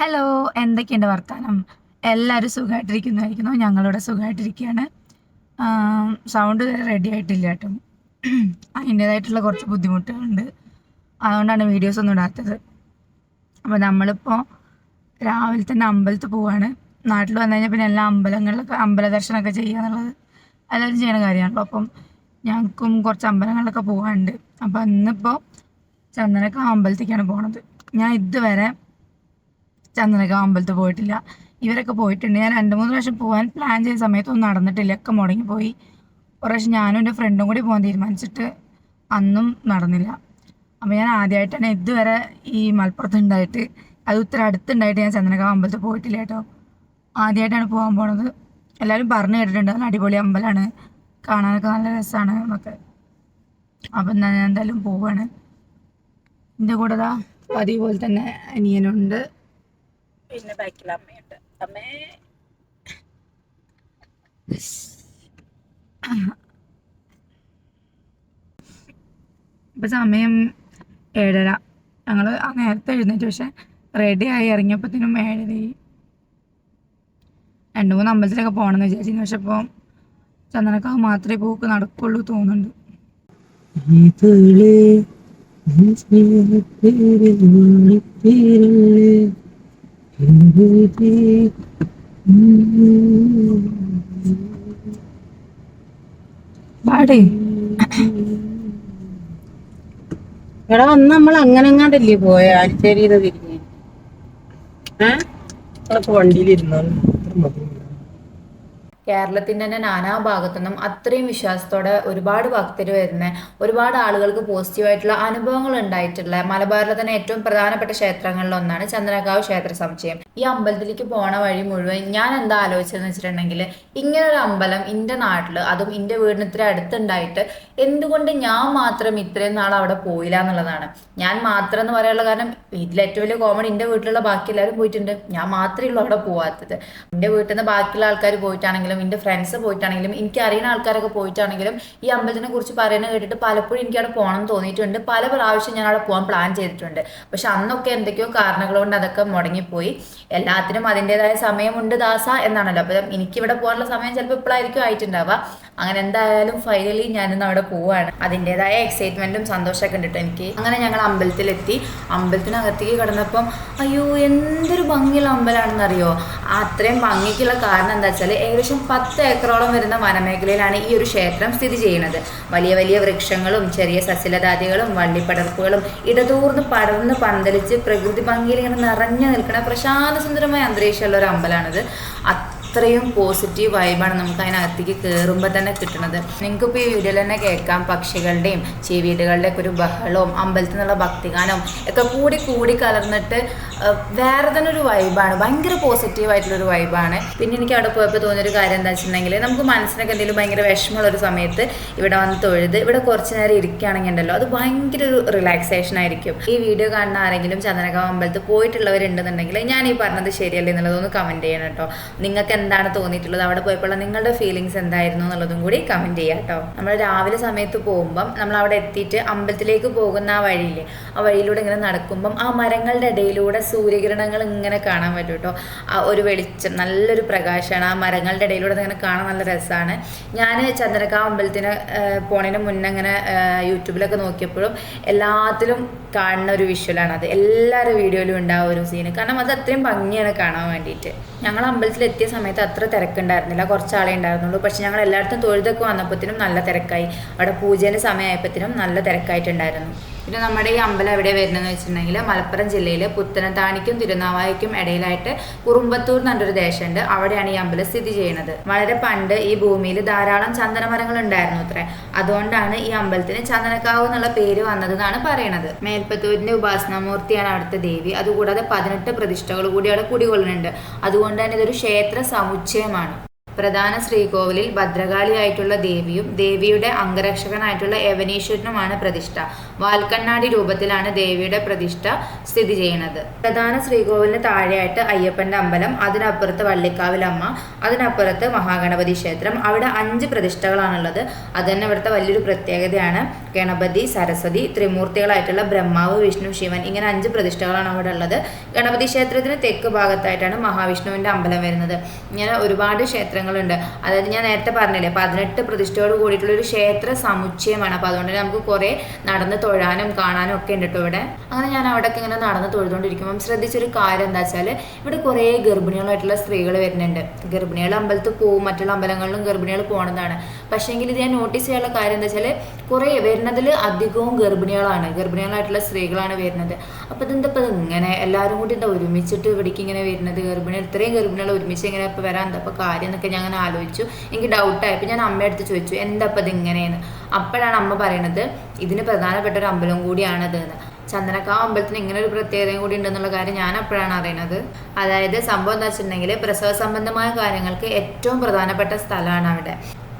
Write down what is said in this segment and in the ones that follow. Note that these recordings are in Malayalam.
ഹലോ എന്തൊക്കെയുണ്ട് വർത്താനം? എല്ലാവരും സുഖമായിട്ടിരിക്കുന്നതായിരിക്കുന്നു ഞങ്ങളിവിടെ സുഖമായിട്ടിരിക്കുകയാണ് സൗണ്ട് റെഡി ആയിട്ടില്ല കേട്ടോ. അതിന്റേതായിട്ടുള്ള കുറച്ച് ബുദ്ധിമുട്ടുകളുണ്ട്. അതുകൊണ്ടാണ് വീഡിയോസ് ഒന്നും ഇടാത്തത്. അപ്പോൾ നമ്മളിപ്പോൾ രാവിലെ തന്നെ അമ്പലത്തിൽ പോവാണ്. നാട്ടിൽ വന്നു കഴിഞ്ഞാൽ പിന്നെ എല്ലാ അമ്പലങ്ങളിലൊക്കെ അമ്പല ദർശനമൊക്കെ ചെയ്യുക എന്നുള്ളത് എല്ലാവരും ചെയ്യുന്ന കാര്യമാണല്ലോ. അപ്പം ഞങ്ങൾക്കും കുറച്ച് അമ്പലങ്ങളിലൊക്കെ പോകാനുണ്ട് അപ്പോൾ ഇന്നിപ്പോൾ ചന്ദനക്കാവ് അമ്പലത്തേക്കാണ് പോണത്. ഞാൻ ഇതുവരെ ചന്ദനക്കാവ് അമ്പലത്തിൽ പോയിട്ടില്ല. ഇവരൊക്കെ പോയിട്ടുണ്ട്. ഞാൻ രണ്ട് മൂന്ന് പ്രാവശ്യം പോകാൻ പ്ലാൻ ചെയ്ത സമയത്തൊന്നും നടന്നിട്ടില്ല. ഒക്കെ മുടങ്ങിപ്പോയി. പ്രാവശ്യം ഞാനും എന്റെ ഫ്രണ്ടും കൂടി പോകാൻ തീരുമാനിച്ചിട്ട് അന്നും നടന്നില്ല. അപ്പോൾ ഞാൻ ആദ്യമായിട്ടാണ് ഇതുവരെ ഈ മലപ്പുറത്ത് ഉണ്ടായിട്ട് അത് ഇത്ര അടുത്തുണ്ടായിട്ട് ഞാൻ ചന്ദനകാവ് അമ്പലത്തിൽ പോയിട്ടില്ല കേട്ടോ. ആദ്യമായിട്ടാണ് പോകാൻ പോണത്. എല്ലാവരും പറഞ്ഞു കേട്ടിട്ടുണ്ട്. നല്ല അടിപൊളി അമ്പലമാണ് കാണാനൊക്കെ നല്ല രസമാണ് എന്നൊക്കെ. അപ്പം ഞാൻ എന്തായാലും പോവാണ്. എന്റെ കൂടെ അതേപോലെ തന്നെ അനിയനുണ്ട്. പിന്നെ ബാക്കിൽ അമ്മയുണ്ട്. അമ്മേ. ഇപ്പം സമയം ഏഴര. ഞങ്ങൾ നേരത്തെ എഴുന്നേറ്റ് പക്ഷെ റെഡി ആയി ഇറങ്ങിയപ്പോഴത്തേനും ഏഴരയായി രണ്ട് മൂന്ന് അമ്പലത്തിലൊക്കെ പോകണമെന്ന് വിചാരിച്ചിരുന്നു പക്ഷെ ഇപ്പോൾ ചന്ദനക്കാവ് മാത്രമേ പോക്ക് നടക്കുള്ളൂ തോന്നുന്നുണ്ട്. ഇതളേ പാടേ. എടാ അന്ന് നമ്മൾ അങ്ങനെ എങ്ങാണ്ടല്ലേ പോയ ആശ്ചര്യ തിരിഞ്ഞ്. ഏഹ് വണ്ടിയിലിരുന്നാലും കേരളത്തിന്റെ തന്നെ നാനാ ഭാഗത്തുനിന്നും അത്രയും വിശ്വാസത്തോടെ ഒരുപാട് ഭക്തർ വരുന്ന ഒരുപാട് ആളുകൾക്ക് പോസിറ്റീവായിട്ടുള്ള അനുഭവങ്ങൾ ഉണ്ടായിട്ടുള്ള മലബാറിലെ തന്നെ ഏറ്റവും പ്രധാനപ്പെട്ട ക്ഷേത്രങ്ങളിൽ ഒന്നാണ് ചന്ദനക്കാവ് ക്ഷേത്ര സമുച്ചയം. ഈ അമ്പലത്തിലേക്ക് പോണ വഴി മുഴുവൻ ഞാൻ എന്താ ആലോചിച്ചതെന്ന് വെച്ചിട്ടുണ്ടെങ്കിൽ ഇങ്ങനെ ഒരു അമ്പലം എന്റെ നാട്ടിൽ അതും എന്റെ വീടിന് ഇത്ര അടുത്തുണ്ടായിട്ട് എന്തുകൊണ്ട് ഞാൻ മാത്രം ഇത്രയും നാൾ അവിടെ പോയില്ല എന്നുള്ളതാണ്. ഞാൻ മാത്രം എന്ന് പറയാനുള്ള കാരണം വീട്ടിലെ ഏറ്റവും വലിയ കോമഡി എന്റെ വീട്ടിലുള്ള ബാക്കി എല്ലാവരും പോയിട്ടുണ്ട്. ഞാൻ മാത്രമേ ഉള്ളൂ അവിടെ പോവാത്തത്. എന്റെ വീട്ടിൽ നിന്ന് ബാക്കിയുള്ള ആൾക്കാർ പോയിട്ടാണെങ്കിലും എന്റെ ഫ്രണ്ട്സ് പോയിട്ടാണെങ്കിലും എനിക്ക് അറിയുന്ന ആൾക്കാരൊക്കെ പോയിട്ടാണെങ്കിലും ഈ അമ്പലത്തിനെ കുറിച്ച് പറയുന്നത് കേട്ടിട്ട് പലപ്പോഴും എനിക്ക് അവിടെ പോകണം എന്ന് തോന്നിയിട്ടുണ്ട്. പല പ്രാവശ്യം ഞാൻ അവിടെ പോകാൻ പ്ലാൻ ചെയ്തിട്ടുണ്ട്. പക്ഷെ അന്നൊക്കെ എന്തൊക്കെയോ കാരണങ്ങൾ കൊണ്ട് അതൊക്കെ മുടങ്ങിപ്പോയി. എല്ലാത്തിനും അതിന്റെതായ സമയമുണ്ട് ദാസ എന്നാണല്ലോ. അപ്പം എനിക്കിവിടെ പോകാനുള്ള സമയം ചിലപ്പോൾ ഇപ്പോഴായിരിക്കും ആയിട്ടുണ്ടാവുക. അങ്ങനെ എന്തായാലും ഫൈനലി ഞാനിന്ന് അവിടെ പോവാണ് അതിന്റെതായ എക്സൈറ്റ്മെന്റും സന്തോഷമൊക്കെ ഉണ്ട് എനിക്ക്. അങ്ങനെ ഞങ്ങൾ അമ്പലത്തിലെത്തി. അമ്പലത്തിനകത്തേക്ക് കിടന്നപ്പം അയ്യോ എന്തൊരു ഭംഗിയുള്ള അമ്പലാണെന്നറിയോ അത്രയും ഭംഗിക്കുള്ള കാരണം എന്താ വെച്ചാൽ ഏകദേശം പത്ത് ഏക്കറോളം വരുന്ന വനമേഖലയിലാണ് ഈ ഒരു ക്ഷേത്രം സ്ഥിതി ചെയ്യുന്നത്. വലിയ വലിയ വൃക്ഷങ്ങളും ചെറിയ സസ്യലതാദികളും വള്ളിപ്പടർപ്പുകളും ഇടതൂർന്ന് പടർന്ന് പന്തലിച്ച് പ്രകൃതി ഭംഗിയിൽ ഇങ്ങനെ നിറഞ്ഞു നിൽക്കുന്ന പ്രശാന്ത സുന്ദരമായ അന്തരീക്ഷമുള്ള ഒരു അമ്പലമാണിത് അത്രയും പോസിറ്റീവ് വൈബാണ് നമുക്ക് അതിനകത്തേക്ക് കയറുമ്പോൾ തന്നെ കിട്ടുന്നത്. നിങ്ങൾക്കിപ്പോൾ ഈ വീഡിയോയിൽ തന്നെ കേൾക്കാം. പക്ഷികളുടെയും ചെവീടുകളുടെയൊക്കെ ഒരു ബഹളവും അമ്പലത്തിൽ നിന്നുള്ള ഭക്തിഗാനവും ഒക്കെ കൂടി കൂടി കലർന്നിട്ട് വേറെ തന്നെ ഒരു വൈബാണ് ഭയങ്കര പോസിറ്റീവ് ആയിട്ടുള്ളൊരു വൈബാണ് പിന്നെ എനിക്ക് അവിടെ പോയപ്പോൾ തോന്നിയൊരു കാര്യം എന്താ വെച്ചിട്ടുണ്ടെങ്കിൽ നമുക്ക് മനസ്സിനൊക്കെ എന്തെങ്കിലും ഭയങ്കര വിഷമമുള്ള ഒരു സമയത്ത് ഇവിടെ വന്ന് തൊഴുത് ഇവിടെ കുറച്ച് നേരം ഇരിക്കുകയാണെങ്കിൽ ഉണ്ടല്ലോ അത് ഭയങ്കര ഒരു റിലാക്സേഷൻ ആയിരിക്കും. ഈ വീഡിയോ കാണുന്ന ആരെങ്കിലും ചന്ദനകാവ് അമ്പലത്തിൽ പോയിട്ടുള്ളവരുണ്ടെന്നുണ്ടെങ്കിൽ ഞാൻ ഈ പറഞ്ഞത് ശരിയല്ലേ എന്നുള്ളതൊന്ന് കമന്റ് ചെയ്യണം കേട്ടോ. നിങ്ങൾക്ക് എന്താണ് തോന്നിയിട്ടുള്ളത്? അവിടെ പോയപ്പോൾ നിങ്ങളുടെ ഫീലിങ്സ് എന്തായിരുന്നു എന്നുള്ളതും കൂടി കമന്റ് ചെയ്യാം കേട്ടോ. നമ്മൾ രാവിലെ സമയത്ത് പോകുമ്പം നമ്മൾ അവിടെ എത്തിയിട്ട് അമ്പലത്തിലേക്ക് പോകുന്ന ആ വഴിയില്ലേ ആ വഴിയിലൂടെ ഇങ്ങനെ നടക്കുമ്പം ആ മരങ്ങളുടെ ഇടയിലൂടെ സൂര്യകിരണങ്ങൾ ഇങ്ങനെ കാണാൻ പറ്റും കേട്ടോ. ആ ഒരു വെളിച്ചം നല്ലൊരു പ്രകാശമാണ്. ആ മരങ്ങളുടെ ഇടയിലൂടെ അങ്ങനെ കാണാൻ നല്ല രസമാണ് ഞാൻ ചന്ദ്രകാ അമ്പലത്തിന് പോണതിന് മുന്നേ ഇങ്ങനെ ആ, യൂട്യൂബിലൊക്കെ നോക്കിയപ്പോഴും എല്ലാത്തിലും കാണുന്ന ഒരു വിഷ്വലാണ് അത്. എല്ലാവരുടെ വീഡിയോയിലും ഉണ്ടാവും ഒരു സീന് കാരണം അത് അത്രയും ഭംഗിയാണ് കാണാൻ വേണ്ടിയിട്ട്. ഞങ്ങൾ അമ്പലത്തിൽ എത്തിയ സമയത്ത് അത്ര തിരക്കുണ്ടായിരുന്നില്ല. കുറച്ച് ആളെ ഉണ്ടായിരുന്നുള്ളൂ. പക്ഷെ ഞങ്ങൾ എല്ലായിടത്തും തൊഴുതൊക്കെ വന്നപ്പോഴത്തേനും നല്ല തിരക്കായി. അവിടെ പൂജേന്റെ സമയമായപ്പോഴത്തേനും നല്ല തിരക്കായിട്ടുണ്ടായിരുന്നു. പിന്നെ നമ്മുടെ ഈ അമ്പലം എവിടെ വരുന്നതെന്ന് വെച്ചിട്ടുണ്ടെങ്കിൽ മലപ്പുറം ജില്ലയിൽ പുത്തനത്താണിക്കും തിരുനാവായിക്കും ഇടയിലായിട്ട് കുറുമ്പത്തൂർ എന്നൊരു ദേശമുണ്ട്. അവിടെയാണ് ഈ അമ്പലം സ്ഥിതി ചെയ്യുന്നത്. വളരെ പണ്ട് ഈ ഭൂമിയിൽ ധാരാളം ചന്ദനമരങ്ങൾ ഉണ്ടായിരുന്നു അത്ര. അതുകൊണ്ടാണ് ഈ അമ്പലത്തിന് ചന്ദനക്കാവ് എന്നുള്ള പേര് വന്നതെന്നാണ് പറയുന്നത് മേൽപ്പത്തൂരിന്റെ ഉപാസനാമൂർത്തിയാണ് അവിടുത്തെ ദേവി. അതുകൂടാതെ പതിനെട്ട് പ്രതിഷ്ഠകൾ കൂടി അവിടെ കുടികൊള്ളുന്നുണ്ട്. അതുകൊണ്ട് തന്നെ ഇതൊരു ക്ഷേത്ര സമുച്ചയമാണ്. പ്രധാന ശ്രീകോവിലിൽ ഭദ്രകാളിയായിട്ടുള്ള ദേവിയും ദേവിയുടെ അംഗരക്ഷകനായിട്ടുള്ള യവനീശ്വരനുമാണ് പ്രതിഷ്ഠ. വാൽക്കണ്ണാടി രൂപത്തിലാണ് ദേവിയുടെ പ്രതിഷ്ഠ സ്ഥിതി ചെയ്യുന്നത്. പ്രധാന ശ്രീകോവിലിന് താഴെയായിട്ട് അയ്യപ്പന്റെ അമ്പലം അതിനപ്പുറത്ത് വള്ളിക്കാവിലമ്മ അതിനപ്പുറത്ത് മഹാഗണപതി ക്ഷേത്രം. അവിടെ അഞ്ച് പ്രതിഷ്ഠകളാണുള്ളത്. അത് തന്നെ ഇവിടുത്തെ വലിയൊരു പ്രത്യേകതയാണ്. ഗണപതി സരസ്വതി ത്രിമൂർത്തികളായിട്ടുള്ള ബ്രഹ്മാവ് വിഷ്ണു ശിവൻ ഇങ്ങനെ അഞ്ച് പ്രതിഷ്ഠകളാണ് അവിടെ ഉള്ളത്. ഗണപതി ക്ഷേത്രത്തിന് തെക്ക് ഭാഗത്തായിട്ടാണ് മഹാവിഷ്ണുവിന്റെ അമ്പലം വരുന്നത്. ഇങ്ങനെ ഒരുപാട് ക്ഷേത്രങ്ങളുണ്ട് അതായത് ഞാൻ നേരത്തെ പറഞ്ഞില്ലേ പതിനെട്ട് പ്രതിഷ്ഠയോട് കൂടിയിട്ടുള്ള ഒരു ക്ഷേത്ര സമുച്ചയമാണ്. അപ്പോൾ അതുകൊണ്ട് തന്നെ നമുക്ക് കുറേ നടന്ന് തൊഴാനും കാണാനും ഒക്കെ ഉണ്ട് കേട്ടോ ഇവിടെ. അങ്ങനെ ഞാൻ അവിടെയൊക്കെ ഇങ്ങനെ നടന്ന് തൊഴുതുകൊണ്ടിരിക്കുമ്പം ശ്രദ്ധിച്ചൊരു കാര്യം എന്താ വെച്ചാൽ ഇവിടെ കുറേ ഗർഭിണികളായിട്ടുള്ള സ്ത്രീകൾ വരുന്നുണ്ട്. ഗർഭിണികൾ അമ്പലത്തിൽ പോവും മറ്റുള്ള അമ്പലങ്ങളിലും ഗർഭിണികൾ പോണതാണ് പക്ഷേങ്കിൽ ഇത് ഞാൻ നോട്ടീസ് ചെയ്യാനുള്ള കാര്യം എന്താ വെച്ചാൽ കുറേ വരുന്നതിൽ അധികവും ഗർഭിണികളാണ്. ഗർഭിണികളായിട്ടുള്ള സ്ത്രീകളാണ് വരുന്നത്. അപ്പോൾ ഇതെന്താ ഇപ്പം ഇങ്ങനെ എല്ലാവരും കൂടി എന്താ ഒരുമിച്ചിട്ട് ഇവിടേക്ക് ഇങ്ങനെ വരുന്നത്? ഗർഭിണി ഇത്രയും ഗർഭിണികൾ ഒരുമിച്ച് ഇങ്ങനെ ഇപ്പോൾ വരാൻ എന്താ ഇപ്പോൾ കാര്യം എന്നൊക്കെ ഞാൻ അങ്ങനെ ആലോചിച്ചു. എനിക്ക് ഡൗട്ടായി അപ്പോൾ ഞാൻ അമ്മ അടുത്ത് ചോദിച്ചു എന്താ ഇപ്പം ഇതിങ്ങനെയെന്ന് അപ്പോഴാണ് അമ്മ പറയണത് ഇതിന് പ്രധാനപ്പെട്ട ഒരു അമ്പലം കൂടിയാണത് എന്ന്. ചന്ദനക്കാവ് അമ്പലത്തിന് ഇങ്ങനെ ഒരു പ്രത്യേകതയും കൂടി ഉണ്ടെന്നുള്ള കാര്യം ഞാൻ അപ്പോഴാണ് അറിയുന്നത് അതായത് സംഭവം എന്താ വെച്ചിട്ടുണ്ടെങ്കിൽ പ്രസവ സംബന്ധമായ കാര്യങ്ങൾക്ക് ഏറ്റവും പ്രധാനപ്പെട്ട സ്ഥലമാണ് അവിടെ.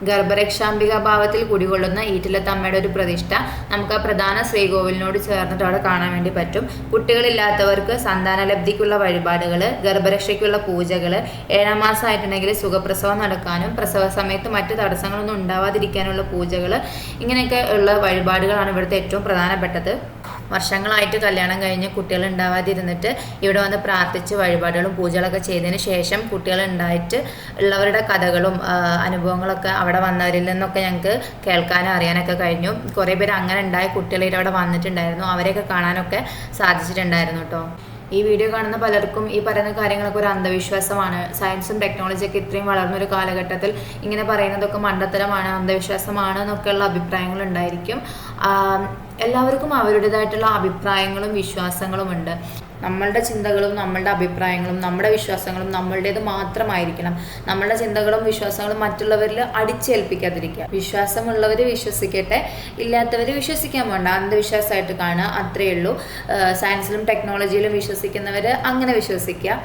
ഗർഭരക്ഷാംബിക ഭാവത്തിൽ കുടികൊള്ളുന്ന ഈറ്റിലത്തമ്മയുടെ ഒരു പ്രതിഷ്ഠ നമുക്ക് ആ പ്രധാന ശ്രീകോവിലിനോട് ചേർന്നിട്ട് അവിടെ കാണാൻ വേണ്ടി പറ്റും. കുട്ടികളില്ലാത്തവർക്ക് സന്താനലബ്ധിക്കുള്ള വഴിപാടുകൾ ഗർഭരക്ഷയ്ക്കുള്ള പൂജകൾ ഏഴാം മാസമായിട്ടുണ്ടെങ്കിൽ സുഖപ്രസവം നടക്കാനും പ്രസവ സമയത്ത് മറ്റ് തടസ്സങ്ങളൊന്നും ഉണ്ടാവാതിരിക്കാനുള്ള പൂജകൾ ഇങ്ങനെയൊക്കെ ഉള്ള വഴിപാടുകളാണ് ഇവിടുത്തെ ഏറ്റവും പ്രധാനപ്പെട്ടത്. വർഷങ്ങളായിട്ട് കല്യാണം കഴിഞ്ഞ് കുട്ടികൾ ഉണ്ടാവാതിരുന്നിട്ട് ഇവിടെ വന്ന് പ്രാർത്ഥിച്ച് വഴിപാടുകളും പൂജകളൊക്കെ ചെയ്തതിന് ശേഷം കുട്ടികൾ ഉണ്ടായിട്ട് ഉള്ളവരുടെ കഥകളും അനുഭവങ്ങളൊക്കെ അവിടെ വന്നവരിൽ നിന്നൊക്കെ ഞങ്ങൾക്ക് കേൾക്കാനും അറിയാനൊക്കെ കഴിഞ്ഞു. കുറേ പേര് അങ്ങനെ ഉണ്ടായ കുട്ടികൾ വന്നിട്ടുണ്ടായിരുന്നു. അവരെയൊക്കെ കാണാനൊക്കെ സാധിച്ചിട്ടുണ്ടായിരുന്നു കേട്ടോ. ഈ വീഡിയോ കാണുന്ന പലർക്കും ഈ പറയുന്ന കാര്യങ്ങളൊക്കെ ഒരു അന്ധവിശ്വാസമാണ്. സയൻസും ടെക്നോളജിയൊക്കെ ഇത്രയും വളർന്നൊരു കാലഘട്ടത്തിൽ ഇങ്ങനെ പറയുന്നതൊക്കെ മണ്ടത്തരമാണ് അന്ധവിശ്വാസമാണ് എന്നൊക്കെയുള്ള അഭിപ്രായങ്ങൾ ഉണ്ടായിരിക്കും. എല്ലാവർക്കും അവരുടേതായിട്ടുള്ള അഭിപ്രായങ്ങളും വിശ്വാസങ്ങളും ഉണ്ട് നമ്മളുടെ ചിന്തകളും നമ്മളുടെ അഭിപ്രായങ്ങളും നമ്മുടെ വിശ്വാസങ്ങളും നമ്മളുടേത് മാത്രമായിരിക്കണം. നമ്മളുടെ ചിന്തകളും വിശ്വാസങ്ങളും മറ്റുള്ളവരിൽ അടിച്ചേൽപ്പിക്കാതിരിക്കുക. വിശ്വാസമുള്ളവർ വിശ്വസിക്കട്ടെ ഇല്ലാത്തവർ വിശ്വസിക്കാൻ വേണ്ട. അന്ധവിശ്വാസമായിട്ട് കാണുക അത്രയേ ഉള്ളൂ. സയൻസിലും ടെക്നോളജിയിലും വിശ്വസിക്കുന്നവർ അങ്ങനെ വിശ്വസിക്കുക.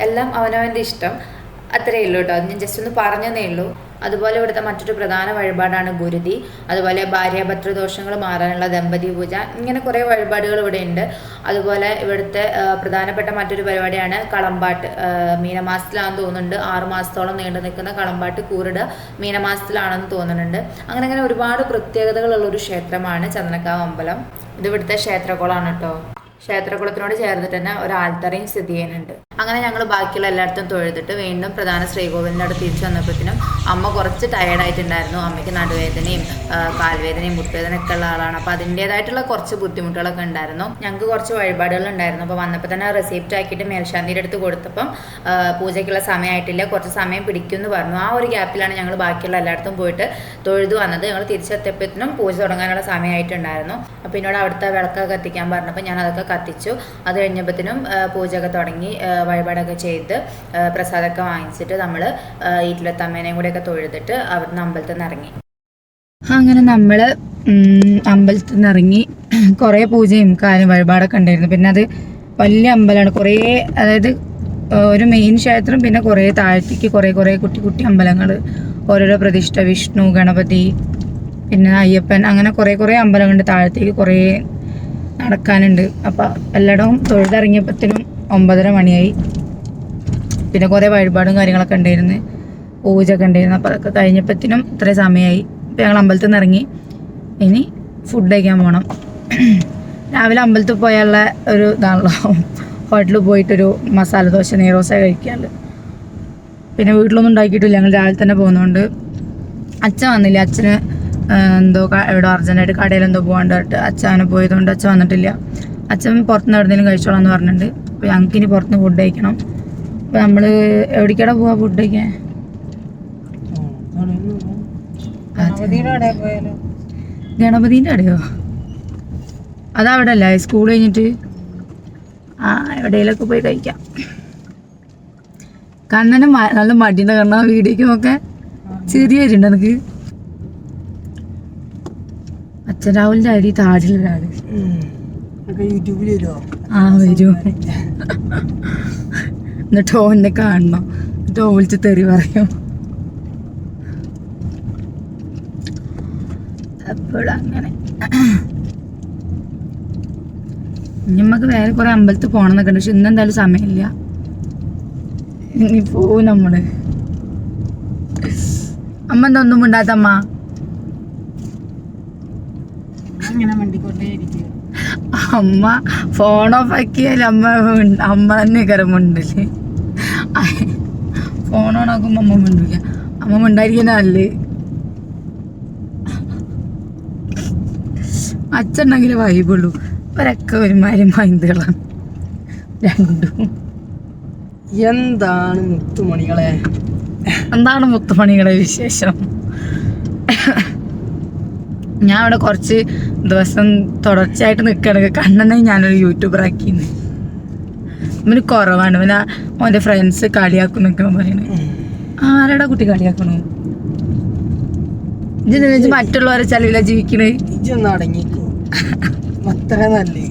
എല്ലാം അവനവന്റെ ഇഷ്ടം. അത്രയേ ഉള്ളൂ കേട്ടോ ഞാൻ ജസ്റ്റ് ഒന്ന് പറഞ്ഞതേ ഉള്ളൂ. അതുപോലെ ഇവിടുത്തെ മറ്റൊരു പ്രധാന വഴിപാടാണ് ഗുരുതി. അതുപോലെ ഭാര്യാഭർത്തൃ ദോഷങ്ങൾ മാറാനുള്ള ദമ്പതി പൂജ. ഇങ്ങനെ കുറേ വഴിപാടുകൾ ഇവിടെ ഉണ്ട് അതുപോലെ ഇവിടുത്തെ പ്രധാനപ്പെട്ട മറ്റൊരു പരിപാടിയാണ് കളമ്പാട്ട്. മീനമാസത്തിലാണെന്ന് തോന്നുന്നുണ്ട്. ആറു മാസത്തോളം നീണ്ടു നിൽക്കുന്ന കളമ്പാട്ട് കൂറിട മീനമാസത്തിലാണെന്ന് തോന്നുന്നുണ്ട്. അങ്ങനെ അങ്ങനെ ഒരുപാട് പ്രത്യേകതകളുള്ള ഒരു ക്ഷേത്രമാണ് ചന്ദനക്കാവ് അമ്പലം. ഇത് ഇവിടുത്തെ ക്ഷേത്രകുളമാണ് കേട്ടോ. ക്ഷേത്രകുളത്തിനോട് ചേർന്നിട്ട് തന്നെ ഒരു ആൽത്തറയും സ്ഥിതി ചെയ്യുന്നുണ്ട്. അങ്ങനെ ഞങ്ങൾ ബാക്കിയുള്ള എല്ലായിടത്തും തൊഴുതിട്ട് വീണ്ടും പ്രധാന ശ്രീകോവിലിന്റെ അവിടെ തിരിച്ചു വന്നപ്പോഴത്തേനും അമ്മ കുറച്ച് ടയേർഡായിട്ടുണ്ടായിരുന്നു അമ്മയ്ക്ക് നടുവേദനയും കാൽവേദനയും മുട്ടുവേദനയൊക്കെ ഉള്ള ആളാണ്. അപ്പോൾ അതിന്റേതായിട്ടുള്ള കുറച്ച് ബുദ്ധിമുട്ടുകളൊക്കെ ഉണ്ടായിരുന്നു. ഞങ്ങൾക്ക് കുറച്ച് വഴിപാടുകൾ ഉണ്ടായിരുന്നു. അപ്പോൾ വന്നപ്പോൾ തന്നെ റെസിപ്റ്റ് ആക്കിയിട്ട് മേൽശാന്തിയുടെ അടുത്ത് കൊടുത്തപ്പം പൂജയ്ക്കുള്ള സമയമായിട്ടില്ല കുറച്ച് സമയം പിടിക്കുമെന്ന് പറഞ്ഞു. ആ ഒരു ഗ്യാപ്പിലാണ് ഞങ്ങൾ ബാക്കിയുള്ള എല്ലായിടത്തും പോയിട്ട് തൊഴുതു വന്നത്. ഞങ്ങൾ തിരിച്ചെത്തിയപ്പോഴത്തേനും പൂജ തുടങ്ങാനുള്ള സമയമായിട്ടുണ്ടായിരുന്നു അപ്പോൾ എന്നോട് അവിടുത്തെ വിളക്കൊക്കെ കത്തിക്കാൻ പറഞ്ഞപ്പോൾ ഞാൻ അതൊക്കെ കത്തിച്ചു. അത് കഴിഞ്ഞപ്പോഴത്തേനും പൂജയൊക്കെ തുടങ്ങി വഴിപാടൊക്കെ ചെയ്ത് പ്രസാദമൊക്കെ വാങ്ങിച്ചിട്ട് നമ്മൾ ഈറ്റിലത്തമ്മേനെയും കൂടെയൊക്കെ തൊഴുതിട്ട് അവിടുന്ന് അമ്പലത്തിൽ നിന്ന് ഇറങ്ങി. അങ്ങനെ നമ്മൾ അമ്പലത്തിൽ നിന്ന് ഇറങ്ങി. കുറേ പൂജയും കാര്യം വഴിപാടൊക്കെ ഉണ്ടായിരുന്നു. പിന്നെ അത് വലിയ അമ്പലമാണ് കുറേ അതായത് ഒരു മെയിൻ ക്ഷേത്രം പിന്നെ കുറേ താഴ്ത്തിക്ക് കുറേ കുറേ കുട്ടി കുട്ടി അമ്പലങ്ങൾ ഓരോരോ പ്രതിഷ്ഠ വിഷ്ണു ഗണപതി പിന്നെ അയ്യപ്പൻ അങ്ങനെ കുറേ കുറേ അമ്പലങ്ങളുണ്ട്. താഴത്തേക്ക് കുറേ നടക്കാനുണ്ട്. അപ്പം എല്ലായിടവും തൊഴുതിറങ്ങിയപ്പോഴത്തേനും ഒമ്പതര മണിയായി. പിന്നെ കുറേ വഴിപാടും കാര്യങ്ങളൊക്കെ ഉണ്ടായിരുന്നു. പൂജ ഒക്കെ ഉണ്ടായിരുന്നു അപ്പോൾ അതൊക്കെ കഴിഞ്ഞപ്പോഴത്തേനും ഇത്രയും സമയമായി ഇപ്പം ഞങ്ങൾ അമ്പലത്തിൽ നിന്ന് ഇറങ്ങി. ഇനി ഫുഡ് കഴിക്കാൻ പോകണം രാവിലെ അമ്പലത്തിൽ പോയാലുള്ള ഒരു ഇതാണല്ലോ. ഹോട്ടലിൽ പോയിട്ടൊരു മസാല ദോശ നെയ്റോസ കഴിക്കാറ് പിന്നെ വീട്ടിലൊന്നും ഉണ്ടാക്കിയിട്ടില്ല. ഞങ്ങൾ രാവിലെ തന്നെ പോകുന്നതുകൊണ്ട് അച്ഛൻ വന്നില്ല. അച്ഛന് എന്തോ എവിടെ അർജന്റായിട്ട് കടയിൽ എന്തോ പോകാണ്ട് പറഞ്ഞിട്ട് അച്ഛൻ അങ്ങനെ പോയതുകൊണ്ട് അച്ഛൻ വന്നിട്ടില്ല. അച്ഛൻ പുറത്തുനിന്ന് എവിടെയെങ്കിലും കഴിച്ചോളാം എന്ന് പറഞ്ഞിട്ടുണ്ട്. അപ്പോൾ ഞങ്ങൾക്ക് ഇനി പുറത്തുനിന്ന് ഫുഡ് കഴിക്കണം. അപ്പോൾ നമ്മൾ എവിടേക്കാടാ പോവാ ഫുഡ് കഴിക്കാൻ? ഗണപതിന്റെ അടയോ അതവിടെ അല്ലേ സ്കൂൾ കഴിഞ്ഞിട്ട്? ആ എവിടെയെങ്കിലൊക്കെ പോയി കഴിക്കാം. കണ്ണന് നല്ല മടിയുണ്ട് കണ്ണ വീഡിയോക്ക് ചെറിയ ചെറിയുണ്ട് എനിക്ക് അച്ഛൻ രാഹുലിന്റെ അരി താടിലൊരാൾ ഒക്കെ യൂട്യൂബിൽ വരുമോ ആ വരൂ. എന്നിട്ട് ഓനെ കാണണം. എന്നിട്ട് ഓവിളിച്ച് വിളിച്ച് തെറി പറയും. എപ്പോഴും അങ്ങനെ. നമുക്ക് വേറെ കുറെ അമ്പലത്തിൽ പോകണം എന്നൊക്കെ ഉണ്ട്. പക്ഷെ ഇന്ന് എന്തായാലും സമയമില്ല. ഇനി പോവും നമ്മൾ. അമ്മ എന്താ ഒന്നും മിണ്ടാത്തമ്മ? അമ്മ ഫോൺ ഓഫ് ആക്കിയാൽ അമ്മ അമ്മ തന്നെ കയറി മിണ്ടില്ലേ ഫോൺ ഓൺ ആക്കുമ്പോ അമ്മ മിണ്ടില്ല അമ്മ മിണ്ടായിരിക്കുന്ന നല്ലത്. അച്ഛണ്ടെങ്കിലേ വൈബുള്ളൂ. ഇവരൊക്കെ ഒരുമാതിരി മൈന്തുകളാണ് രണ്ടും. എന്താണ് മുത്തുമണികളെ? എന്താണ് മുത്തുമണികളെ വിശേഷം? ഞാൻ അവിടെ കുറച്ച് ദിവസം തുടർച്ചയായിട്ട് നിൽക്കണെങ്കിൽ കണ്ണനെ ഞാനൊരു യൂട്യൂബർ ആക്കി ഇവന് കുറവാണ്. ഇവന് ഓന്റെ ഫ്രണ്ട്സ് കളിയാക്കും എന്നൊക്കെ പറയണേ. ആരാടാ കുട്ടി കളിയാക്കണു ഇത് മറ്റുള്ളവരെ ചെലവില ജീവിക്കണേ. അടങ്ങിക്കോ. അത്ര നല്ലേ.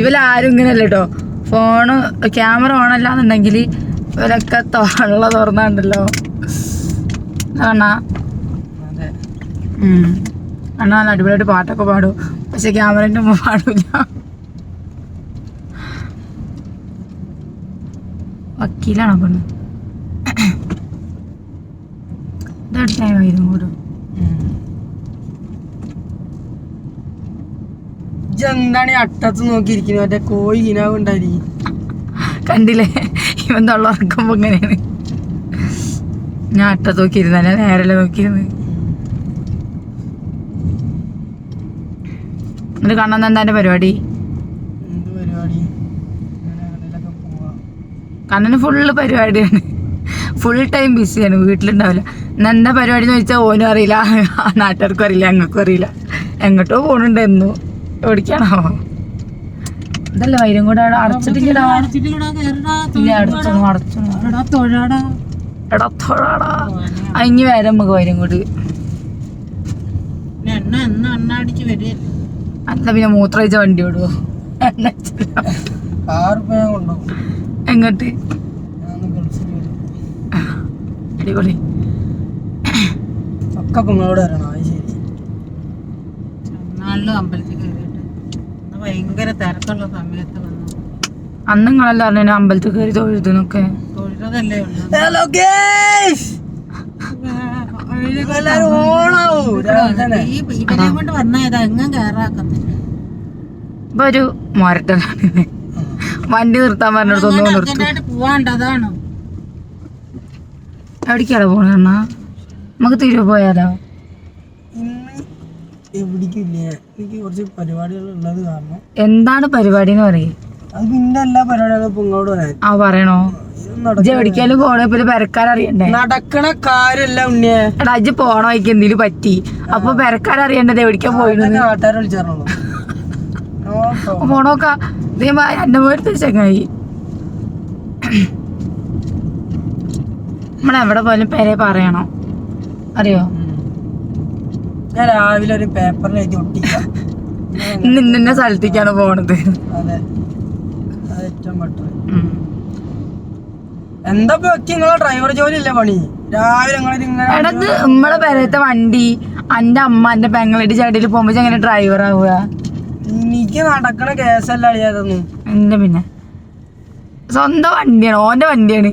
ഇവരാരും ഇങ്ങനെയല്ല കേട്ടോ ഫോണ് ക്യാമറ ഓൺ അല്ലാന്നുണ്ടെങ്കിൽ ഇവരൊക്കെ തൊള്ള തുറന്നുണ്ടല്ലോ. അണ്ണാ. അണ്ണാ നല്ല അടിപൊളിയായിട്ട് പാട്ടൊക്കെ പാടും. പക്ഷെ ക്യാമറന്റെ മുമ്പ് പാടില്ല വക്കീലാണോ പെണ്ണ്? ഇതായിരുന്നു ഇതും കൂടും. ഇജെന്താണ് ഈ അട്ടത്ത് നോക്കിയിരിക്കുന്നത്? മറ്റേ കോഴി ഇനാവ് ഉണ്ടായിരിക്കും കണ്ടില്ലേ? ഇവൻ തൊള്ള ഉറക്കുമ്പോ ഇങ്ങനെയാണ്. ഞാൻ അട്ട നോക്കിയിരുന്നല്ലേ നേരല്ലേ നോക്കിയിരുന്നത്. എന്നിട്ട് കണ്ണന്ന് എന്താ എന്റെ പരിപാടി? കണ്ണന് ഫുള്ള് പരിപാടിയാണ്. ഫുൾ ടൈം ബിസിയാണ് വീട്ടിലുണ്ടാവില്ല. ഇന്ന് എന്താ പരിപാടി എന്ന് ചോദിച്ചാൽ ഓനും അറിയില്ല. നാട്ടുകാർക്കും അറിയില്ല ഞങ്ങൾക്കും അറിയില്ല. എങ്ങോട്ടോ പോണുണ്ട് എവിടേക്കാണോ ഇതല്ല വൈരം കൂടെ അടച്ചിട്ടില്ലടാ. ഇല്ല എടാ തൊഴാടാ. അഞ്ഞ് വരാം നമുക്ക് വൈരം കൂടി. അല്ല പിന്നെ മൂത്രയിച്ച വണ്ടി വിടുവോ എങ്ങോട്ട്? അടിപൊളി. ഒക്കെ നിങ്ങളോട് വരണം അത് ശരി. ചെന്നാളിലും അമ്പലത്തിൽ ഭയങ്കര തിരക്കുള്ള സമയത്ത് വന്നു. അന്ന് നിങ്ങളെല്ലാം പറഞ്ഞു അമ്പലത്തിൽ കയറി തൊഴുതെന്നൊക്കെ. ഹലോ ഗേഷ് ഇവനെ കൊണ്ട് വന്നതാ എങ്ങും ഇപ്പൊ ഒരു വണ്ടി നിർത്താൻ പറഞ്ഞിടത്തൊന്നും നിർത്തും. പോവാണ്ട് അതാണ്. എവിടേക്കാണ് പോണ നമുക്ക് തിരുവ് പോയാലോ? എനിക്ക് കുറച്ച് പരിപാടികൾ ഉള്ളത് കാരണം എന്താണ് പരിപാടി എന്ന് പറയും. അത് പിന്നെ എല്ലാ പരിപാടികളും ഇപ്പൊ ഇങ്ങോട്ട് വരാൻ ആ പറയണോ? എവിടേക്കാലും പോണേ ഇപ്പൊ പെരക്കാരറിയണ്ടേ? നടക്കണ കാര്യല്ല ഉണ്ണിയെ. എടാ അജ്ജ് പോണ വഴിക്ക് എന്തെങ്കിലും പറ്റി? അപ്പൊ പെരക്കാരറിയണ്ടത് എവിടേക്കാ പോയിരുന്നത് നാട്ടുകാരെ വിളിച്ചാറുള്ളൂ. പോണോക്ക. എന്റെ പോയിട്ട് ചങ്ങായി നമ്മളെവിടെ പോലും പേരെ പറയണോ. അറിയോ? ഞാൻ രാവിലെ ഒരു പേപ്പറിൽ എഴുതി ഒട്ടിക്കാം നിന്നെ സ്ഥലത്തേക്കാണ് പോണത്. അതെ. അത് ഏറ്റവും ബെറ്റർ എന്താ നിങ്ങളെ ഡ്രൈവർ ജോലി ഇല്ല പണി? രാവിലെ എടത് നമ്മളെ പേരത്തെ വണ്ടി എന്റെ അമ്മ എന്റെ പെങ്ങളുടെ ചാടിയിൽ പോകുമ്പോ എങ്ങനെ ഡ്രൈവർ ആവുക? എനിക്ക് നടക്കണ കേസല്ല അറിയാതൊന്നും എന്റെ പിന്നെ. സ്വന്തം വണ്ടിയാണ് ഓന്റെ വണ്ടിയാണ്.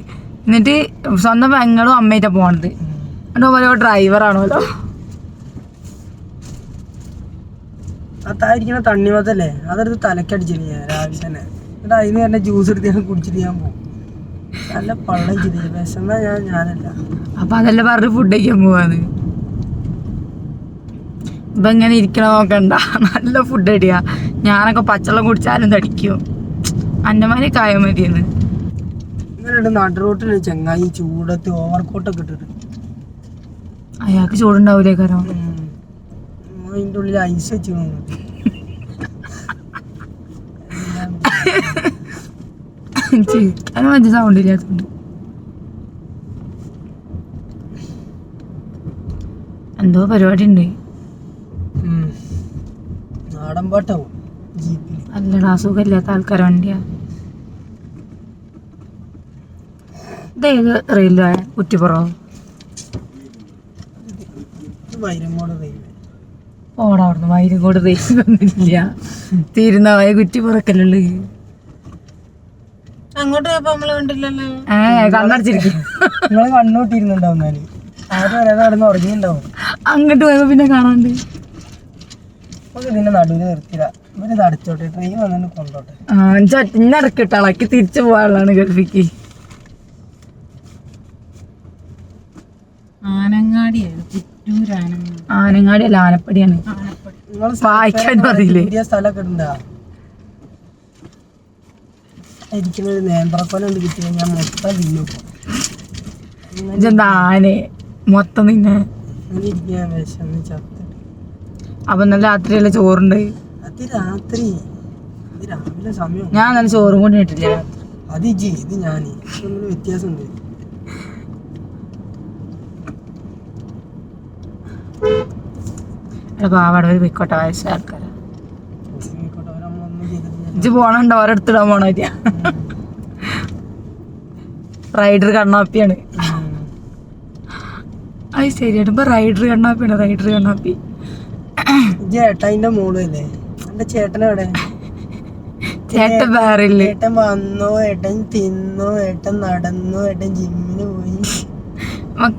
എന്നിട്ട് സ്വന്തം പെങ്ങളും അമ്മയിട്ടാ പോണത്. എന്നിട്ട് ഓരോ ഡ്രൈവറാണല്ലോ ആ തായിരിക്കണ തണ്ണിമത്തല്ലേ അതെടുത്ത് തലക്കടിച്ചില്ല ഞാൻ രാവിലെ തന്നെ. എന്നിട്ട് അതിന് തന്നെ ജ്യൂസ് എടുത്ത് ഞാൻ കുടിച്ചിട്ട് ഞാൻ പോകും നല്ല പള്ളം ചെയ്തില്ല വിശന്നാ ഞാൻ ഞാനല്ല. അപ്പൊ അതല്ല പറഞ്ഞ് ഫുഡ് കഴിക്കാൻ പോവാന്ന്? ഇപ്പൊ ഇങ്ങനെ ഇരിക്കണ നോക്കണ്ട. നല്ല ഫുഡ് അടിയാ. ഞാനൊക്കെ പച്ചവെള്ളം കുടിച്ചാലും തടിക്കും. അന്നമാരി കായ മതിയെന്ന്. ഇങ്ങനെ നാട്ടു റോട്ടിൽ ചെങ്ങായി ചൂടത്ത് ഓവർകോട്ടൊക്കെ ഇട്ടിട്ട്. അയാൾക്ക് ചൂടുണ്ടാവൂലേ കാരം? അതിന്റെ ഉള്ളിൽ ഐസ് വെച്ച് വലിയ സൗണ്ട് ഇല്ലാത്തതുകൊണ്ട്. എന്തോ പരിപാടി ഉണ്ട്. നാടൻ പാട്ടാവും ജീപ്പിൽ അല്ലടാ സുഖമില്ലാത്ത ആൾക്കാർ വണ്ടിയാ. ഇതേത് റെയിൽവേ കുറ്റിപ്പുറം. വൈരങ്ങോട് റെയിൽവേ. ഓടാ അവിടുന്ന് വൈരും കൂടെ വന്നില്ല. തീരുന്നവായ കുറ്റി പുറക്കല്ലുള്ളു അങ്ങോട്ട് പോയപ്പോ നമ്മൾ കണ്ടില്ലല്ലോ. ഏ കണ്ണടച്ചിരിക്കും. നിങ്ങൾ കണ്ണൂട്ടിരുന്നുണ്ടാവും എന്നാൽ. ആരും വരാതെ നടന്ന് ഉറങ്ങിണ്ടാവും അങ്ങോട്ട് പോയപ്പോ പിന്നെ കാണാണ്ട്. നമുക്ക് ഇതിന്റെ നടുവിൽ നിർത്തില്ല ഇവർ ട്രെയിൻ വന്നു കൊണ്ടോട്ടെ. ഇളക്കി തിരിച്ചു പോകാനുള്ളതാണ് ഗൾഫിക്ക്. ആനങ്ങാടിയാണ് പുറ്റൂർ ആനങ്ങാടി. ആനങ്ങാടി അല്ല ആനപ്പടിയാണ്. വായിക്കാൻ സ്ഥലമൊക്കെ ഉണ്ടാ? കിട്ടിയ ഞാൻ മൊത്തം തിന്നു. ഇതെന്താ ആനെ? മൊത്തം ഇരിക്കാൻ വിശന്ന് ചത്ത്. അപ്പൊ ഇന്നലെ രാത്രിയല്ലേ ചോറുണ്ട്? അത് രാത്രി. രാവിലെ സമയം. ഞാൻ നല്ല ചോറും കൂടി ഇട്ടില്ല അത് ഇജ്ജി ഇത് ഞാൻ വ്യത്യാസം വ്യത്യാസമുണ്ട്. പാവാട ഒരു പൊയ്ക്കോട്ടെ വയസ്സായ ആൾക്കാരാ. ആയിക്കോട്ടെ, അവരമ്മളൊന്നും ചെയ്തിട്ടില്ല. ഇജ്ജ് പോണുണ്ടോ? ഓരോടുത്തിടാൻ പോണോ റൈഡർ കണ്ണാപ്പിയാണ്. അത് ശരിയാണ് ഇപ്പൊ റൈഡർ കണ്ണാപ്പിയാണ് റൈഡർ കണ്ണാപ്പി. ചേട്ടന്റെ മോളല്ലേ? എന്റെ ചേട്ടനെവിടെ ചേട്ടൻ വേറില്ലേ ഏട്ടൻ വന്നു? ഏട്ടൻ തിന്നു? ഏട്ടൻ നടന്നു? ഏട്ടൻ ജിമ്മിന് പോയി?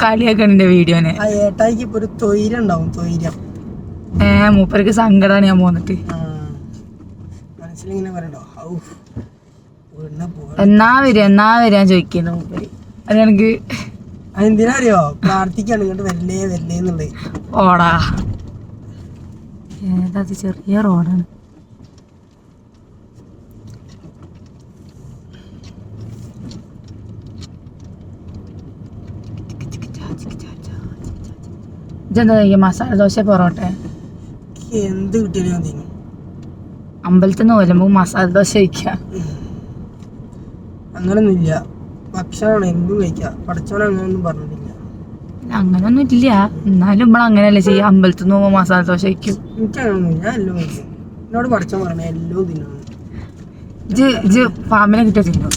കളിയൊക്കെ എന്റെ വീഡിയോനെ. ആ ഏട്ടായിക്ക് ഇപ്പൊ ഒരു തൊയിലുണ്ടാവും തൊയിരം. ഏ മൂപ്പർക്ക് സങ്കടമാണ് ഞാൻ പോന്നിട്ട്. മനസ്സിലിങ്ങനെ പറയണ്ടോ എന്നാ വരിക എന്നാ വരിക ചോദിക്കുന്നു മൂപ്പര്. അത് എനിക്ക് അതെന്തിനാ അറിയോ പ്രാർത്ഥിക്കാണ് ഇങ്ങോട്ട് വല്ലേ വല്ലേ എന്നുള്ളത്. ഓടാ. ഏതത് ചെറിയ റോഡാണ്. ഇതെന്താ മസാല ദോശ പൊറോട്ട? എന്ത് കിട്ടിയാലും ഞാൻ തിന്നും. അമ്പലത്തിൽ നിന്ന് വരുമ്പോൾ മസാല ദോശ കഴിക്കുക അങ്ങനൊന്നുമില്ല. ഭക്ഷണമാണ് എന്തും കഴിക്കാം. പഠിച്ചവൻ അങ്ങനെയൊന്നും പറഞ്ഞിട്ടില്ല. അങ്ങനൊന്നും ഇല്ല എന്നാലും നമ്മൾ അങ്ങനെയല്ലേ ചെയ്യ അമ്പലത്തിൽ നിന്ന് പോകുമ്പോൾ മസാല ദോശ കഴിക്കും. എനിക്ക് അങ്ങനൊന്നും ഞാൻ എല്ലാം കഴിക്കും എന്നോട് പഠിച്ചവൻ പറഞ്ഞു എല്ലാം തിന്നണം ഇജ് കിട്ടിയ തിന്നു?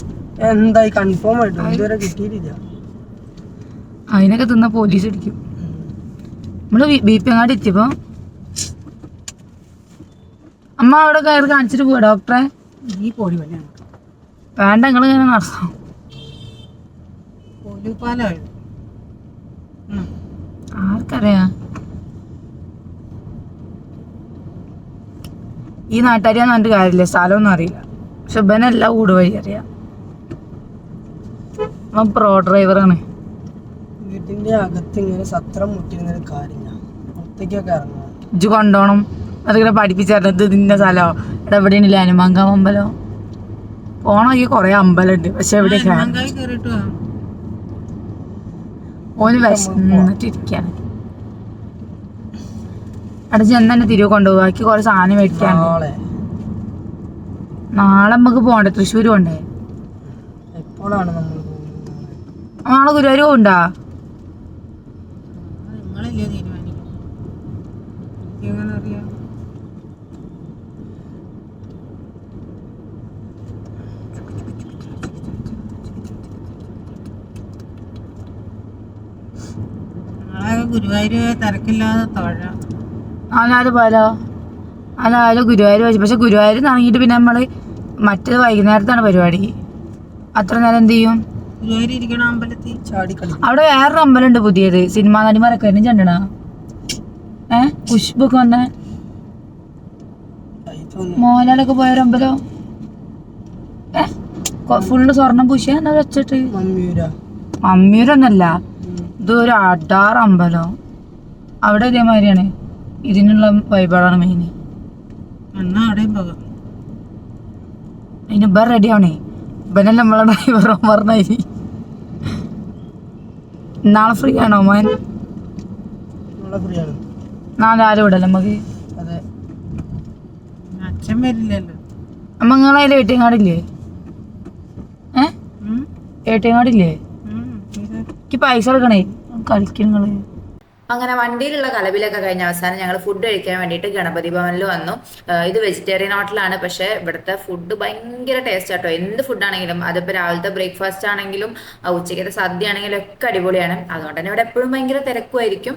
എന്തായി കൺഫേം ആയിട്ട്? ഇതുവരെ കിട്ടിയിട്ടില്ല. അതിനൊക്കെ തിന്ന പോലീസ് അടിക്കും നമ്മൾ ബി പി അങ്ങാടി എത്തിയപ്പോ അമ്മ അവിടെ കയറി കാണിച്ചിട്ട് പോവാ ഡോക്ടറെ. ഈ പോടി പണിയാണ് വേണ്ട നിങ്ങൾ ഇങ്ങനെ നടത്താം പോലുപാലമാണ് ആർക്കറിയാ? ഈ നാട്ടുകാരിയാന്ന് പറഞ്ഞിട്ട് കാര്യമില്ല സ്ഥലമൊന്നും അറിയില്ല. പക്ഷെ ഇവനെല്ലാം ഊട് വഴി അറിയാം. അവൻ പ്രോ ഡ്രൈവറാണ് വീട്ടിന്റെ അകത്ത് ഇങ്ങനെ സത്രം മുട്ടിരുന്നൊരു കാര്യം ഞാൻ പുറത്തേക്കൊക്കെ ഇറങ്ങുക. ഇജ്ജ് കൊണ്ടോണം. അതിങ്ങനെ പഠിപ്പിച്ചായിരുന്നു. ഇത് ഇതിന്റെ സ്ഥലോ? ഇവിടെ എവിടെയാണില്ല ഹനുമാങ്കാവ് അമ്പലോ? പോണെങ്കിൽ കൊറേ അമ്പലമുണ്ട് പക്ഷെ എവിടെയൊക്കെ മങ്കായി കയറിയിട്ട് വാ. ഓന് വിശന്നിട്ടിരിക്കാണ്. അവിടെ ചെന്ന് തന്നെ തിരിവ് കൊണ്ടുപോകും ബാക്കി കുറെ സാധനം മേടിക്കാൻ നാളെ. നമുക്ക് പോണ്ടേ? തൃശ്ശൂർ പോണ്ടേ? എപ്പോഴാണ് നമ്മൾ പോകുന്നത്? നാളെ ഗുരുവായൂർ പോണ്ടാ നിങ്ങളല്ലേ തീരുമാനിക്കും എങ്ങനെ അറിയാം? നാളെ ഗുരുവായൂർ തിരക്കില്ലാതെ തൊഴാം. നാലാൽ ഗുരുവായൂർ വെച്ചു പക്ഷെ ഗുരുവായൂർ ഇറങ്ങിയിട്ട് പിന്നെ നമ്മൾ മറ്റേത് വൈകുന്നേരത്താണ് പരിപാടി. അത്ര നേരം എന്ത് ചെയ്യും? അവിടെ വേറൊരു അമ്പലമുണ്ട് പുതിയത്. സിനിമാ നടിമാരൊക്കെ വരും ചണ്ടണ ഏ? പുഷ്പൊക്കെ വന്ന മോഹൻലാലൊക്കെ പോയൊരമ്പലം ഏ? ഫുള്ള് സ്വർണം പൂശിയ എന്നാ വെച്ചിട്ട്? മമ്മിയൂര ഒരു അടാറ് അമ്പലം? അവിടെ ഇതേമാതിരിയാണ്. ഇതിനുള്ള വൈബാടാണ് മെയിൻ എന്നാ അവിടെ അതിന് ഇപ്പം റെഡിയാണേ ഇബനല്ല നമ്മളെ ഡ്രൈവർ പറഞ്ഞായി നാളെ ഫ്രീ ആണോ മോൻ? നാളെ ആരും വിടല്ലേ നമുക്ക്. അതെ. അച്ഛൻ വരില്ലല്ലോ. അമ്മ നിങ്ങളെ അതിൽ ഏറ്റവും കാടില്ലേ ഏ ഏറ്റവും. ഇത് എനിക്ക് പൈസ എടുക്കണേ കളിക്കും അങ്ങനെ വണ്ടിയിലുള്ള കലവിലൊക്കെ കഴിഞ്ഞ അവസാനം ഞങ്ങൾ ഫുഡ് കഴിക്കാൻ വേണ്ടിയിട്ട് ഗണപതി ഭവനിൽ വന്നു. ഇത് വെജിറ്റേറിയൻ ഹോട്ടലാണ് പക്ഷേ ഇവിടുത്തെ ഫുഡ് ഭയങ്കര ടേസ്റ്റ് ആട്ടോ. എന്ത് ഫുഡാണെങ്കിലും അതിപ്പോൾ രാവിലത്തെ ബ്രേക്ക്ഫാസ്റ്റ് ആണെങ്കിലും ഉച്ചയ്ക്കത്തെ സദ്യ ആണെങ്കിലും ഒക്കെ അടിപൊളിയാണ്. അതുകൊണ്ട് തന്നെ ഇവിടെ എപ്പോഴും ഭയങ്കര തിരക്കുമായിരിക്കും.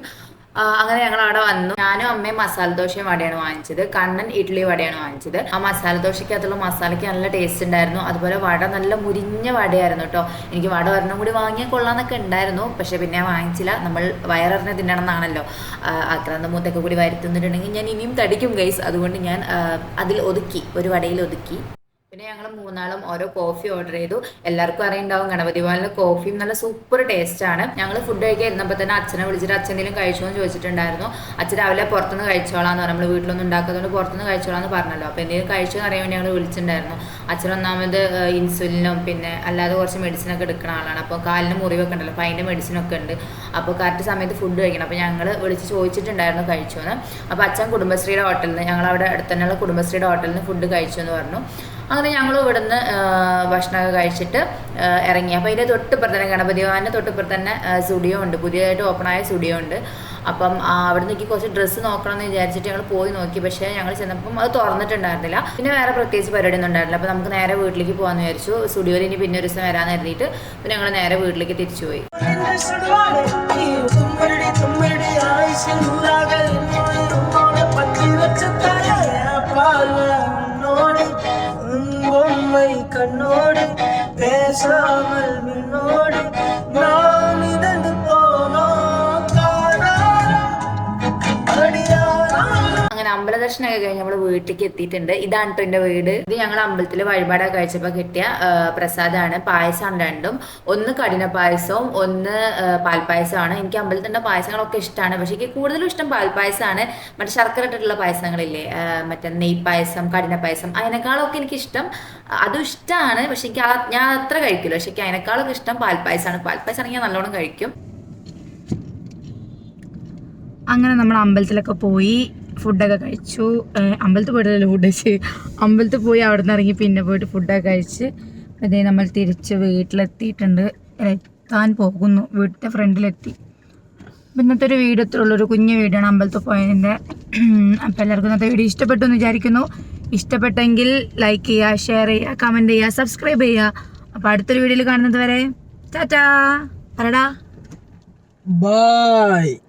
അങ്ങനെ ഞങ്ങൾ അവിടെ വന്നു. ഞാനും അമ്മയും മസാല ദോശയും വടയാണ് വാങ്ങിച്ചത്. കണ്ണൻ ഇഡ്ഡലി വടയാണ് വാങ്ങിച്ചത്. ആ മസാല ദോശയ്ക്കകത്തുള്ള മസാലയ്ക്ക് നല്ല ടേസ്റ്റ് ഉണ്ടായിരുന്നു. അതുപോലെ വട നല്ല മുരിഞ്ഞ വടയായിരുന്നു കേട്ടോ എനിക്ക് വട ഒരെണ്ണം കൂടി വാങ്ങിയാൽ കൊള്ളാന്നൊക്കെ ഉണ്ടായിരുന്നു. പക്ഷെ പിന്നെ വാങ്ങിച്ചില്ല. നമ്മൾ വയറിഞ്ഞ് തിന്നണമെന്നാണല്ലോ ആക്രാന്ത മൂത്തൊക്കെ കൂടി വരുത്തുന്നുണ്ടെങ്കിൽ ഞാൻ ഇനിയും തടിക്കും ഗൈസ് അതുകൊണ്ട് ഞാൻ അതിൽ ഒതുക്കി. ഒരു വടയിൽ ഒതുക്കി. പിന്നെ ഞങ്ങൾ മൂന്നാളും ഓരോ കോഫി ഓർഡർ ചെയ്തു. എല്ലാവർക്കും അറിയുണ്ടാവും ഗണപതി ഭവനിലെ കോഫിയും നല്ല സൂപ്പർ ടേസ്റ്റ് ആണ്. ഞങ്ങൾ ഫുഡ് കഴിക്കാൻ ഇരുന്നപ്പോൾ തന്നെ അച്ഛനെ വിളിച്ചിട്ട് അച്ഛൻ എന്തെങ്കിലും കഴിച്ചോ എന്ന് ചോദിച്ചിട്ടുണ്ടായിരുന്നു. അച്ഛൻ രാവിലെ പുറത്തുനിന്ന് കഴിച്ചോളാന്ന് പറഞ്ഞു. നമ്മൾ വീട്ടിലൊന്നും ഉണ്ടാക്കാത്തതുകൊണ്ട് പുറത്തുനിന്ന് കഴിച്ചോളാം എന്ന് പറഞ്ഞല്ലോ. അപ്പോൾ എന്തെങ്കിലും കഴിച്ചു എന്ന് അറിയാൻ വേണ്ടി ഞങ്ങൾ വിളിച്ചിട്ടുണ്ടായിരുന്നു. അച്ഛൻ ഒന്നാമത് ഇൻസുലിനും പിന്നെ അല്ലാതെ കുറച്ച് മെഡിസിനൊക്കെ എടുക്കുന്ന ആളാണ്. അപ്പോൾ കാലിന് മുറിവൊക്കെ ഉണ്ടല്ലോ അപ്പോൾ അതിന്റെ മെഡിസിനൊക്കെ ഉണ്ട്. അപ്പോൾ കറക്റ്റ് സമയത്ത് ഫുഡ് കഴിക്കണം. അപ്പോൾ ഞങ്ങൾ വിളിച്ച് ചോദിച്ചിട്ടുണ്ടായിരുന്നു കഴിച്ചു എന്ന് അപ്പോൾ അച്ഛൻ കുടുംബശ്രീയുടെ ഹോട്ടലിൽ നിന്ന് ഞങ്ങൾ അവിടെ കുടുംബശ്രീയുടെ ഹോട്ടലിൽ നിന്ന് ഫുഡ് കഴിച്ചു എന്ന് പറഞ്ഞു. അങ്ങനെ ഞങ്ങൾ ഇവിടുന്ന് ഭക്ഷണമൊക്കെ കഴിച്ചിട്ട് ഇറങ്ങി. അപ്പോൾ ഇതിന്റെ തൊട്ടിപ്പുറത്ത് തന്നെ ഗണപതി ഭവന്റെ തൊട്ടിപ്പുറത്ത് തന്നെ സ്റ്റുഡിയോ ഉണ്ട്. പുതിയതായിട്ട് ഓപ്പൺ ആയ സ്റ്റുഡിയോ ഉണ്ട്. അപ്പം അവിടെ നിന്ന് കുറച്ച് ഡ്രസ്സ് നോക്കണം എന്ന് വിചാരിച്ചിട്ട് ഞങ്ങൾ പോയി നോക്കി. പക്ഷേ ഞങ്ങൾ ചെന്നപ്പം അത് തുറന്നിട്ടുണ്ടായിരുന്നില്ല. പിന്നെ വേറെ പ്രത്യേകിച്ച് പരിപാടി ഒന്നും ഉണ്ടായിരുന്നില്ല. അപ്പോൾ നമുക്ക് നേരെ വീട്ടിലേക്ക് പോകാമെന്ന് വിചാരിച്ചു. സ്റ്റുഡിയോയിൽ ഇനി പിന്നെ ഒരു ദിവസം വരാമെന്ന് കരുതിയിട്ട് പിന്നെ ഞങ്ങൾ നേരെ വീട്ടിലേക്ക് തിരിച്ചു വീട്ടിലേക്ക് എത്തിയിട്ടുണ്ട്. ഇതാണ് എന്റെ വീട്. ഇത് ഞങ്ങൾ അമ്പലത്തിൽ വഴിപാടാ കഴിച്ചപ്പോൾ കിട്ടിയ പ്രസാദമാണ് പായസമാണ് രണ്ടും. ഒന്ന് കഠിന പായസവും ഒന്ന് പാൽപ്പായസമാണ്. എനിക്ക് അമ്പലത്തിന്റെ പായസങ്ങളൊക്കെ ഇഷ്ടമാണ് പക്ഷേ എനിക്ക് കൂടുതലും ഇഷ്ടം പാൽപ്പായസമാണ് മറ്റേ ശർക്കര ഇട്ടിട്ടുള്ള പായസങ്ങളില്ലേ മറ്റേ നെയ് പായസം കഠിന പായസം അതിനേക്കാളൊക്കെ എനിക്കിഷ്ടം. അതും ഇഷ്ടമാണ് പക്ഷെ എനിക്ക് ഞാൻ അത്ര കഴിക്കില്ല. പക്ഷെ എനിക്ക് അതിനേക്കാളൊക്കെ ഇഷ്ടം പാൽപ്പായസമാണ് പാൽപ്പായസം ആണെങ്കിൽ ഞാൻ നല്ലോണം കഴിക്കും. അങ്ങനെ നമ്മൾ അമ്പലത്തിലൊക്കെ പോയി. ഫുഡൊക്കെ കഴിച്ചു. അമ്പലത്തിൽ പോയിട്ടല്ലോ ഫുഡ് കഴിച്ച് അമ്പലത്തിൽ പോയി അവിടെ നിന്ന് ഇറങ്ങി പിന്നെ പോയിട്ട് ഫുഡൊക്കെ കഴിച്ച് അതേ നമ്മൾ തിരിച്ച് വീട്ടിലെത്തിയിട്ടുണ്ട്. എത്താൻ പോകുന്നു. വീട്ടിന്റെ ഫ്രണ്ടിലെത്തി. ഇന്നത്തെ ഒരു വീഡിയോ ഇത്ര ഉള്ളൊരു കുഞ്ഞു വീഡിയോ ആണ് അമ്പലത്തിൽ പോയതിന്റെ. അപ്പം എല്ലാവർക്കും ഇന്നത്തെ വീഡിയോ ഇഷ്ടപ്പെട്ടു എന്ന് വിചാരിക്കുന്നു. ഇഷ്ടപ്പെട്ടെങ്കിൽ ലൈക്ക് ചെയ്യുക ഷെയർ ചെയ്യുക കമന്റ് ചെയ്യുക സബ്സ്ക്രൈബ് ചെയ്യുക. അപ്പോൾ അടുത്തൊരു വീഡിയോയിൽ കാണുന്നത് വരെ ടാറ്റാ. പറടാ. Bye.